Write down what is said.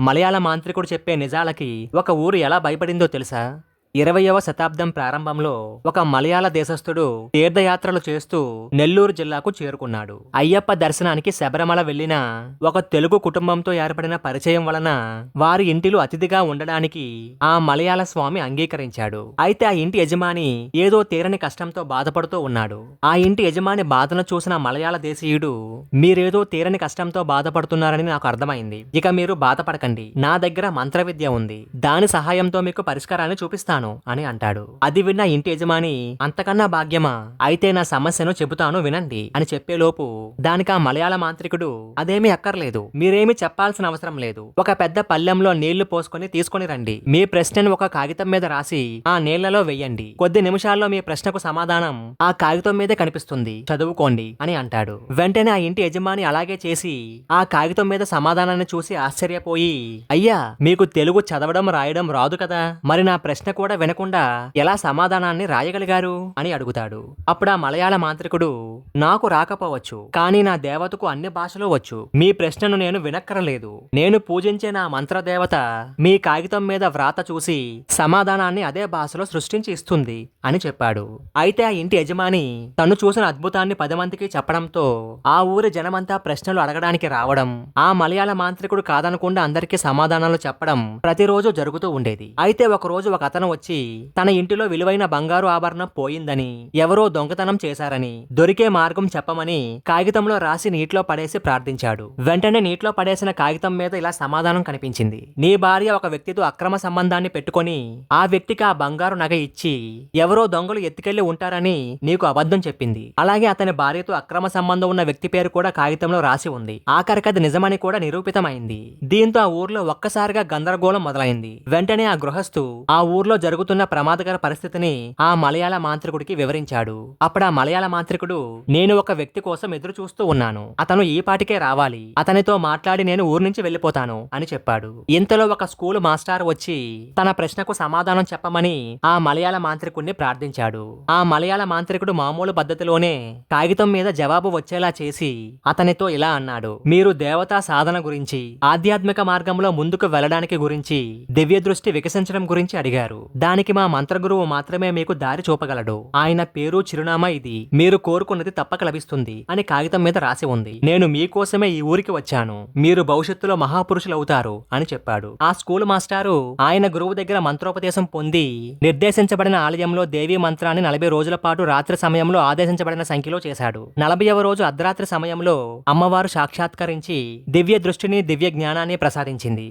మలయాళ మాంత్రికుడు చెప్పే నిజాలకి ఒక ఊరు ఎలా భయపడిందో తెలుసా? ఇరవయవ శతాబ్దం ప్రారంభంలో ఒక మలయాళ దేశస్థుడు తీర్థయాత్రలు చేస్తూ నెల్లూరు జిల్లాకు చేరుకున్నాడు. అయ్యప్ప దర్శనానికి శబరిమల వెళ్ళిన ఒక తెలుగు కుటుంబంతో ఏర్పడిన పరిచయం వలన వారి ఇంటిలో అతిథిగా ఉండడానికి ఆ మలయాళ స్వామి అంగీకరించాడు. అయితే ఆ ఇంటి యజమాని ఏదో తీరని కష్టంతో బాధపడుతూ ఉన్నాడు. ఆ ఇంటి యజమాని బాధను చూసిన మలయాళ దేశీయుడు మీరేదో తీరని కష్టంతో బాధపడుతున్నారని నాకు అర్థమైంది. ఇక మీరు బాధపడకండి. నా దగ్గర మంత్ర విద్య ఉంది. దాని సహాయంతో మీకు పరిష్కారాన్ని చూపిస్తాను. అని అంటాడు. అది విన్న ఇంటి యజమాని అంతకన్నా భాగ్యమా? అయితే నా సమస్యను చెబుతాను వినండి అని చెప్పేలోపు దానికి ఆ మలయాళ మాంత్రికుడు అదేమీ అక్కర్లేదు. మీరేమి చెప్పాల్సిన అవసరం లేదు. ఒక పెద్ద పల్లెంలో నీళ్ళు పోసుకొని తీసుకొని రండి. మీ ప్రశ్నను ఒక కాగితం మీద రాసి ఆ నీళ్ళలో వెయ్యండి కొద్ది నిమిషాల్లో మీ ప్రశ్నకు సమాధానం ఆ కాగితం మీదే కనిపిస్తుంది. చదువుకోండి అని అంటాడు. వెంటనే ఆ ఇంటి యజమాని అలాగే చేసి ఆ కాగితం మీద సమాధానాన్ని చూసి ఆశ్చర్యపోయి అయ్యా మీకు తెలుగు చదవడం రాయడం రాదు కదా. మరి నా ప్రశ్న కూడా కూడా వినకుండా ఎలా సమాధానాన్ని రాయగలిగారు అని అడుగుతాడు. అప్పుడు ఆ మలయాళ మాంత్రికుడు నాకు రాకపోవచ్చు కానీ నా దేవతకు అన్ని భాషలు వచ్చు. మీ ప్రశ్నను నేను వినక్కరలేదు. నేను పూజించే నా మంత్రదేవత మీ కాగితం మీద వ్రాత చూసి సమాధానాన్ని అదే భాషలో సృష్టించి ఇస్తుంది అని చెప్పాడు. అయితే ఆ ఇంటి యజమాని తను చూసిన అద్భుతాన్ని పది మందికి చెప్పడంతో ఆ ఊరి జనమంతా ప్రశ్నలు అడగడానికి రావడం ఆ మలయాళ మాంత్రికుడు కాదనకుండా అందరికీ సమాధానాలు చెప్పడం ప్రతిరోజు జరుగుతూ ఉండేది. అయితే ఒక రోజు ఒక అతను వచ్చి తన ఇంటిలో విలువైన బంగారు ఆభరణం పోయిందని ఎవరో దొంగతనం చేశారని దొరికే మార్గం చెప్పమని కాగితంలో రాసి నీటిలో పడేసి ప్రార్థించాడు. వెంటనే నీటిలో పడేసిన కాగితం మీద ఇలా సమాధానం కనిపించింది. నీ భార్య ఒక వ్యక్తితో అక్రమ సంబంధాన్ని పెట్టుకొని ఆ వ్యక్తికి ఆ బంగారు నగ ఇచ్చి ఎవరో దొంగలు ఎత్తుకెళ్ళి ఉంటారని నీకు అబద్ధం చెప్పింది. అలాగే అతని భార్యతో అక్రమ సంబంధం ఉన్న వ్యక్తి పేరు కూడా కాగితంలో రాసి ఉంది. ఆఖరికి అది నిజమని కూడా నిరూపితమైంది. దీంతో ఆ ఊర్లో ఒక్కసారిగా గందరగోళం మొదలైంది. వెంటనే ఆ గృహస్థు ఆ ఊర్లో జరుగుతున్న ప్రమాదకర పరిస్థితిని ఆ మలయాళ మాంత్రికుడికి వివరించాడు. అప్పుడు ఆ మలయాళ మాంత్రికుడు నేను ఒక వ్యక్తి కోసం ఎదురు చూస్తూ ఉన్నాను. అతను ఈ పాటికే రావాలి. అతనితో మాట్లాడి నేను ఊరు నుంచి వెళ్ళిపోతాను అని చెప్పాడు. ఇంతలో ఒక స్కూల్ మాస్టర్ వచ్చి తన ప్రశ్నకు సమాధానం చెప్పమని ఆ మలయాళ మాంత్రికుడిని ప్రార్థించాడు. ఆ మలయాళ మాంత్రికుడు మామూలు పద్ధతిలోనే కాగితం మీద జవాబు వచ్చేలా చేసి అతనితో ఇలా అన్నాడు మీరు దేవతా సాధన గురించి ఆధ్యాత్మిక మార్గంలో ముందుకు వెళ్ళడానికి గురించి దివ్య దృష్టి వికసించడం గురించి అడిగారు. దానికి మా మంత్రగురువు మాత్రమే మీకు దారి చూపగలడు. ఆయన పేరు చిరునామా ఇది. మీరు కోరుకున్నది తప్పక లభిస్తుంది అని కాగితం మీద రాసి ఉంది. నేను మీకోసమే ఈ ఊరికి వచ్చాను. మీరు భవిష్యత్తులో మహాపురుషులు అవుతారు అని చెప్పాడు. ఆ స్కూల్ మాస్టారు ఆయన గురువు దగ్గర మంత్రోపదేశం పొంది నిర్దేశించబడిన ఆలయంలో దేవీ మంత్రాన్ని నలభై రోజుల పాటు రాత్రి సమయంలో ఆదేశించబడిన సంఖ్యలో చేశాడు. నలభైవ రోజు అర్ధరాత్రి సమయంలో అమ్మవారు సాక్షాత్కరించి దివ్య దృష్టిని దివ్య జ్ఞానాన్ని ప్రసాదించింది.